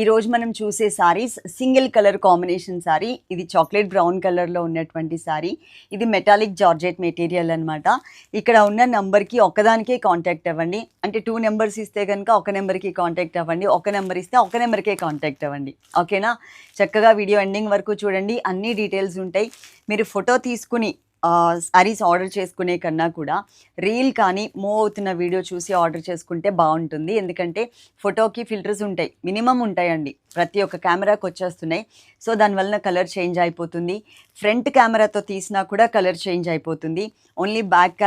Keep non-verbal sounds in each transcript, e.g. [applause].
ఈరోజు మనం చూసే saris single colour combination sari. ఇది చాక్లెట్ బ్రౌన్ కలర్లో ఉన్నటువంటి సారీ. ఇది మెటాలిక్ జార్జెట్ మెటీరియల్ అనమాట ఇక్కడ ఉన్న నెంబర్కి ఒకదానికే కాంటాక్ట్ అవ్వండి. అంటే టూ నెంబర్స్ ఇస్తే కనుక ఒక నెంబర్కి కాంటాక్ట్ అవ్వండి. ఒక నెంబర్ ఇస్తే ఒక నెంబర్కే కాంటాక్ట్ అవ్వండి. ఓకేనా? చక్కగా వీడియో ఎండింగ్ వరకు చూడండి. అన్ని డీటెయిల్స్ ఉంటాయి. మీరు ఫోటో తీసుకుని సారీస్ ఆర్డర్ చేసుకునే కన్నా కూడా రీల్ కానీ మూవ్ అవుతున్న వీడియో చూసి ఆర్డర్ చేసుకుంటే బాగుంటుంది. ఎందుకంటే ఫోటోకి ఫిల్టర్స్ ఉంటాయి. మినిమం ఉంటాయండి. ప్రతి ఒక్క కెమెరాకి వచ్చేస్తున్నాయి. సో దానివల్ల కలర్ చేంజ్ అయిపోతుంది. ఫ్రంట్ కెమెరాతో తీసినా కూడా కలర్ చేంజ్ అయిపోతుంది. ఓన్లీ బ్యాక్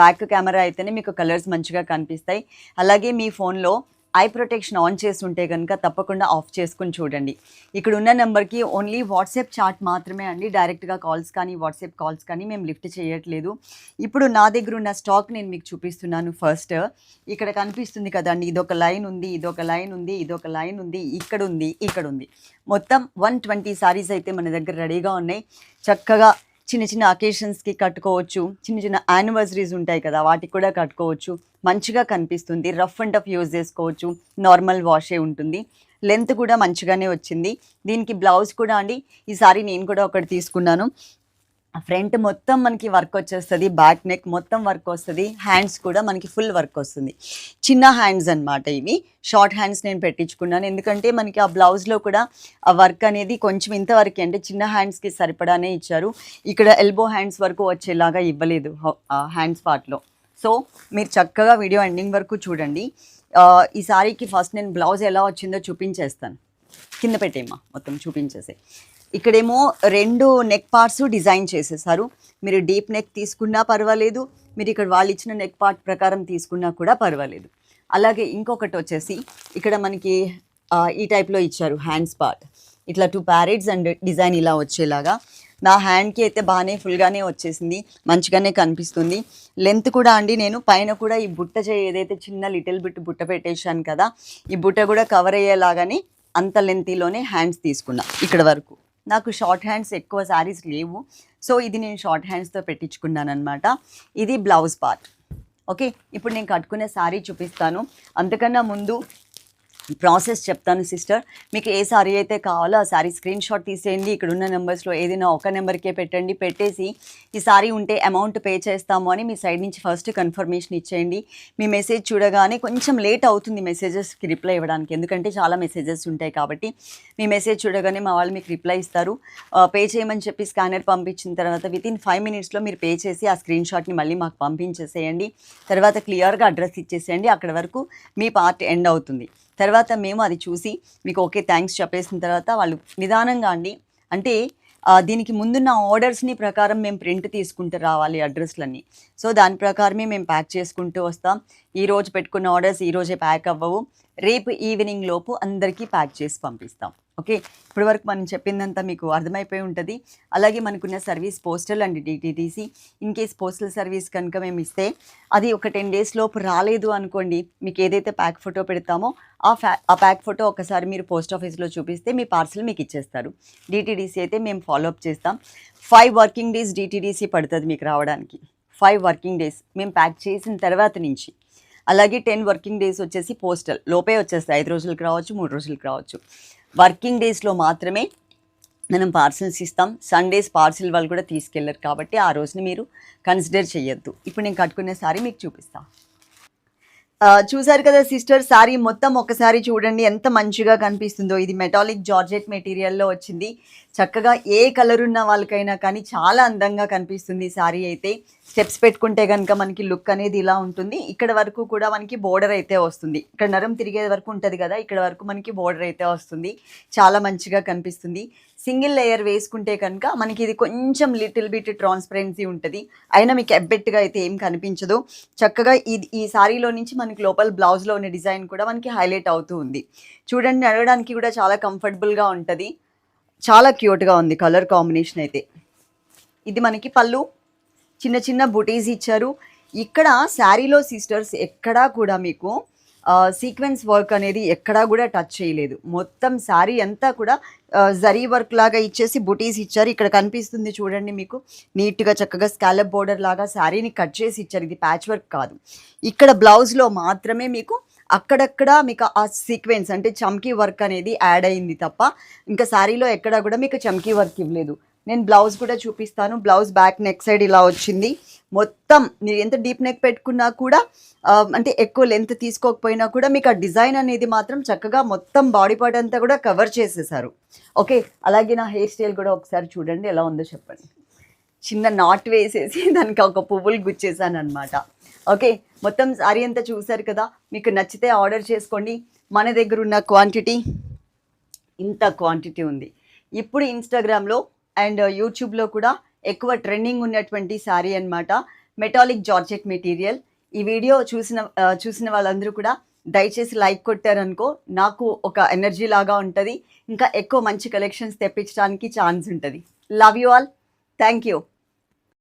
బ్యాక్ కెమెరా అయితేనే మీకు కలర్స్ మంచిగా కనిపిస్తాయి. అలాగే మీ ఫోన్లో ఐ ప్రొటెక్షన్ ఆన్ చేసి ఉంటే కనుక తప్పకుండా ఆఫ్ చేసుకుని చూడండి. ఇక్కడ ఉన్న నెంబర్కి ఓన్లీ వాట్సాప్ చాట్ మాత్రమే అండి. డైరెక్ట్గా కాల్స్ కానీ వాట్సాప్ కాల్స్ కానీ మేము లిఫ్ట్ చేయట్లేదు. ఇప్పుడు నా దగ్గర ఉన్న స్టాక్ నేను మీకు చూపిస్తున్నాను ఫస్ట్. ఇక్కడ కనిపిస్తుంది కదండి ఇదొక లైన్ ఉంది ఇదొక లైన్ ఉంది ఇదొక లైన్ ఉంది ఇక్కడ ఉంది ఇక్కడ ఉంది. మొత్తం వన్ ట్వంటీ సారీస్ అయితే మన దగ్గర రెడీగా ఉన్నాయి. చక్కగా చిన్న చిన్న అకేషన్స్కి కట్టుకోవచ్చు. చిన్న చిన్న యానివర్సరీస్ ఉంటాయి కదా వాటికి కూడా కట్టుకోవచ్చు. మంచిగా కనిపిస్తుంది. రఫ్ అండ్ టఫ్ యూజ్ చేసుకోవచ్చు. నార్మల్ వాషే ఉంటుంది. లెంత్ కూడా మంచిగానే వచ్చింది. దీనికి బ్లౌజ్ కూడా అండి. ఈసారి నేను కూడా ఒకటి తీసుకున్నాను. ఫ్రంట్ మొత్తం మనకి వర్క్ వచ్చేస్తుంది బ్యాక్ నెక్ మొత్తం వర్క్ వస్తుంది హ్యాండ్స్ కూడా మనకి ఫుల్ వర్క్ వస్తుంది. చిన్న హ్యాండ్స్ అన్నమాట ఇవి. షార్ట్ హ్యాండ్స్ నేను పెట్టించుకున్నాను. ఎందుకంటే మనకి ఆ బ్లౌజ్లో కూడా ఆ వర్క్ అనేది కొంచెం ఇంతవరకు అంటే చిన్న హ్యాండ్స్కి సరిపడానే ఇచ్చారు. ఇక్కడ ఎల్బో హ్యాండ్స్ వరకు వచ్చేలాగా ఇవ్వలేదు హ్యాండ్స్ పార్ట్లో సో మీరు చక్కగా వీడియో ఎండింగ్ వరకు చూడండి. ఈ సారీకి ఫస్ట్ నేను బ్లౌజ్ ఎలా వచ్చిందో చూపించేస్తాను. కింద పెట్టేమ్మా మొత్తం చూపించేసే ఇక్కడేమో రెండు నెక్ పార్ట్స్ డిజైన్ చేసేసారు. మీరు డీప్ నెక్ తీసుకున్నా పర్వాలేదు మీరు ఇక్కడ వాళ్ళు ఇచ్చిన నెక్ పార్ట్ ప్రకారం తీసుకున్నా కూడా పర్వాలేదు. అలాగే ఇంకొకటి వచ్చేసి ఇక్కడ మనకి ఈ టైప్లో ఇచ్చారు హ్యాండ్స్ పార్ట్ ఇట్లా టూ ప్యారెట్స్ అండ్ డిజైన్ ఇలా వచ్చేలాగా. నా హ్యాండ్కి అయితే బాగానే ఫుల్గానే వచ్చేసింది మంచిగానే కనిపిస్తుంది. లెంత్ కూడా అండి నేను పైన కూడా ఈ బుట్ట చేయి ఏదైతే చిన్న లిటిల్ బిట్ బుట్ట పెట్టేశాను కదా ఈ బుట్ట కూడా కవర్ అయ్యేలాగానే అంత లెంతీలోనే హ్యాండ్స్ తీసుకున్నా ఇక్కడ వరకు. నాకు షార్ట్ హ్యాండ్స్ ఎక్కువ శారీస్ లేవు. సో ఇది నేను షార్ట్ హ్యాండ్స్తో పెట్టించుకున్నాను అనమాట ఇది బ్లౌజ్ పార్ట్ ఓకే ఇప్పుడు నేను కట్టుకునే శారీ చూపిస్తాను. అంతకన్నా ముందు ప్రాసెస్ చెప్తాను సిస్టర్. మీకు ఏ సారీ అయితే కావాలో ఆ సారీ స్క్రీన్ షాట్ తీసేయండి. ఇక్కడ ఉన్న నెంబర్స్లో ఏదైనా ఒక నెంబర్కే పెట్టండి. పెట్టేసి ఈ సారీ ఉంటే అమౌంట్ పే చేస్తాము అని మీ సైడ్ నుంచి ఫస్ట్ కన్ఫర్మేషన్ ఇచ్చేయండి. మీ మెసేజ్ చూడగానే కొంచెం లేట్ అవుతుంది మెసేజెస్కి రిప్లై ఇవ్వడానికి. ఎందుకంటే చాలా మెసేజెస్ ఉంటాయి కాబట్టి మీ మెసేజ్ చూడగానే మా వాళ్ళు మీకు రిప్లై ఇస్తారు. పే చేయమని చెప్పి స్కానర్ పంపించిన తర్వాత విత్ ఇన్ ఫైవ్ మినిట్స్లో మీరు పే చేసి ఆ స్క్రీన్ షాట్ని మళ్ళీ మాకు పంపించేసేయండి. తర్వాత క్లియర్గా అడ్రస్ ఇచ్చేసేయండి. అక్కడ వరకు మీ పార్ట్ ఎండ్ అవుతుంది. తర్వాత మేము అది చూసి మీకు ఓకే థ్యాంక్స్ చెప్పేసిన తర్వాత వాళ్ళు నిదానంగా అండి. అంటే దీనికి ముందున్న ఆర్డర్స్ని ప్రకారం మేము ప్రింట్ తీసుకుంటూ రావాలి అడ్రస్లన్నీ. సో దాని ప్రకారమే మేము ప్యాక్ చేసుకుంటూ వస్తాం. ఈ రోజు పెట్టుకున్న ఆర్డర్స్ ఈరోజే ప్యాక్ అవ్వవు. రేపు ఈవినింగ్ లోపు అందరికీ ప్యాక్ చేసి పంపిస్తాం. ఓకే? ఇప్పటి వరకు మనం చెప్పిందంతా మీకు అర్థమైపోయి ఉంటుంది. అలాగే మనకున్న service postal and DTDC in case postal service కనుక మేము ఇస్తే అది ఒక టెన్ డేస్ లోపు రాలేదు అనుకోండి మీకు ఏదైతే ప్యాక్ ఫోటో పెడతామో ఆ ఫ్యా ఆ ప్యాక్ ఫోటో ఒకసారి మీరు పోస్ట్ ఆఫీస్లో చూపిస్తే మీ పార్సల్ మీకు ఇచ్చేస్తారు. డిటీడీసీ అయితే మేము ఫాలో అప్ చేస్తాం. ఫైవ్ వర్కింగ్ డేస్ డిటీడీసీ పడుతుంది మీకు రావడానికి. Five working days. మేము ప్యాక్ చేసిన తర్వాత నుంచి. అలాగే టెన్ వర్కింగ్ డేస్ వచ్చేసి పోస్టల్. లోపే వచ్చేస్తాయి. ఐదు రోజులకు రావచ్చు మూడు రోజులకు రావచ్చు. వర్కింగ్ డేస్లో మాత్రమే మనం పార్సిల్స్ ఇస్తాం. సండేస్ పార్సిల్ వాళ్ళు కూడా తీసుకెళ్ళరు కాబట్టి ఆ రోజుని మీరు కన్సిడర్ చేయొద్దు. ఇప్పుడు నేను కట్టుకునే సారీ మీకు చూపిస్తాను చూసారు చూశారు కదా సిస్టర్ సారీ మొత్తం ఒకసారి చూడండి. ఎంత మంచిగా కనిపిస్తుందో. ఇది మెటాలిక్ జార్జెట్ మెటీరియల్లో వచ్చింది. చక్కగా ఏ కలర్ ఉన్న వాళ్ళకైనా కానీ చాలా అందంగా కనిపిస్తుంది సారీ అయితే. స్టెప్స్ పెట్టుకుంటే కనుక మనకి లుక్ అనేది ఇలా ఉంటుంది. ఇక్కడ వరకు కూడా మనకి బోర్డర్ అయితే వస్తుంది. ఇక్కడ నరం తిరిగే వరకు ఉంటుంది కదా ఇక్కడ వరకు మనకి బోర్డర్ అయితే వస్తుంది. చాలా మంచిగా కనిపిస్తుంది. సింగిల్ లేయర్ వేసుకుంటే కనుక మనకి ఇది కొంచెం లిటిల్ బిట్ ట్రాన్స్పరెన్సీ ఉంటుంది. అయినా మీకు ఎబ్బెట్టుగా అయితే ఏం కనిపించదు. చక్కగా ఇది ఈ సారీలో నుంచి మనకి లోపల బ్లౌజ్లో ఉన్న డిజైన్ కూడా మనకి హైలైట్ అవుతూ ఉంది. చూడండి అడగడానికి కూడా చాలా కంఫర్టబుల్గా ఉంటుంది. చాలా క్యూట్గా ఉంది కలర్ కాంబినేషన్ అయితే. ఇది మనకి పళ్ళు. చిన్న చిన్న బుటీస్ ఇచ్చారు. ఇక్కడ శారీలో సిస్టర్స్ ఎక్కడా కూడా మీకు సీక్వెన్స్ వర్క్ అనేది ఎక్కడా కూడా టచ్ చేయలేదు. మొత్తం శారీ అంతా కూడా జరీ వర్క్ లాగా ఇచ్చేసి బుటీస్ ఇచ్చారు. ఇక్కడ కనిపిస్తుంది చూడండి మీకు. నీట్గా చక్కగా స్కాలప్ బోర్డర్ లాగా శారీని కట్ చేసి ఇచ్చారు. ఇది ప్యాచ్ వర్క్ కాదు. ఇక్కడ బ్లౌజ్లో మాత్రమే మీకు అక్కడక్కడ మీకు ఆ సీక్వెన్స్ అంటే చమ్కీ వర్క్ అనేది యాడ్ అయింది తప్ప ఇంకా శారీలో ఎక్కడా కూడా మీకు చమ్కీ వర్క్ ఇవ్వలేదు. నేను బ్లౌజ్ కూడా చూపిస్తాను. బ్లౌజ్ బ్యాక్ నెక్ సైడ్ ఇలా వచ్చింది. మొత్తం మీరు ఎంత డీప్ నెక్ పెట్టుకున్నా కూడా అంటే ఎక్కువ లెంత్ తీసుకోకపోయినా కూడా మీకు ఆ డిజైన్ అనేది మాత్రం చక్కగా మొత్తం బాడీ పార్ట్ అంతా కూడా కవర్ చేసేసారు. ఓకే అలాగే నా హెయిర్ స్టైల్ కూడా ఒకసారి చూడండి ఎలా ఉందో చెప్పండి. చిన్న నాట్ వేసేసి [laughs] దానికి ఒక పువ్వులు గుచ్చేసాను అనమాట ఓకే మొత్తం సారీ అంతా చూసారు కదా మీకు నచ్చితే ఆర్డర్ చేసుకోండి. మన దగ్గర ఉన్న క్వాంటిటీ ఇంత క్వాంటిటీ ఉంది. ఇప్పుడు ఇన్స్టాగ్రామ్లో అండ్ uh, యూట్యూబ్లో కూడా ఎక్కువ ట్రెండింగ్ ఉన్నటువంటి శారీ అనమాట మెటాలిక్ జార్జెట్ మెటీరియల్ ఈ వీడియో చూసిన uh, చూసిన వాళ్ళందరూ కూడా దయచేసి లైక్ కొట్టారనుకో నాకు ఒక ఎనర్జీ లాగా ఉంటుంది. ఇంకా ఎక్కువ మంచి కలెక్షన్స్ తెప్పించడానికి ఛాన్స్ ఉంటుంది. Love you all thank you